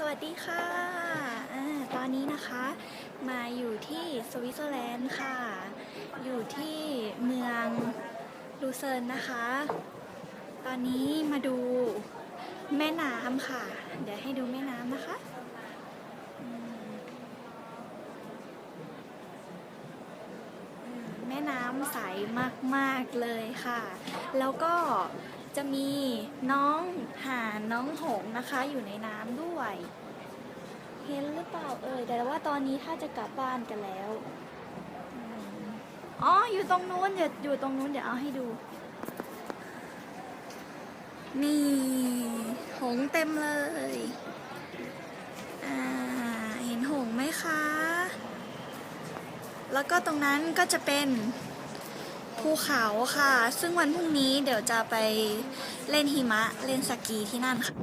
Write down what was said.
สวัสดีค่ะอาตอนนี้นะคะมาอยู่ที่สวิตเซอร์แลนด์ค่ะ อยู่ที่เมืองลูเซิร์นนะคะ ตอนนี้มาดูแม่น้ำค่ะ เดี๋ยวให้ดูแม่น้ำนะคะแม่น้ำใสมาก ๆ เลยค่ะ แล้วก็ จะมีน้องห่านน้องหงนะคะอยู่ในน้ำด้วย เห็นหรือเปล่าเอ่ยแต่ว่าตอนนี้ถ้าจะกลับบ้านกันแล้วอ๋ออยู่ตรงนู้นเดี๋ยวอยู่ตรงนู้นเดี๋ยวเอาให้ดู นี่หงเต็มเลยอ่าเห็นหงไหมคะ แล้วก็ตรงนั้นก็จะเป็น ภูเขาค่ะ ซึ่งวันพรุ่งนี้เดี๋ยวจะไปเล่นหิมะ เล่นสกีที่นั่นค่ะ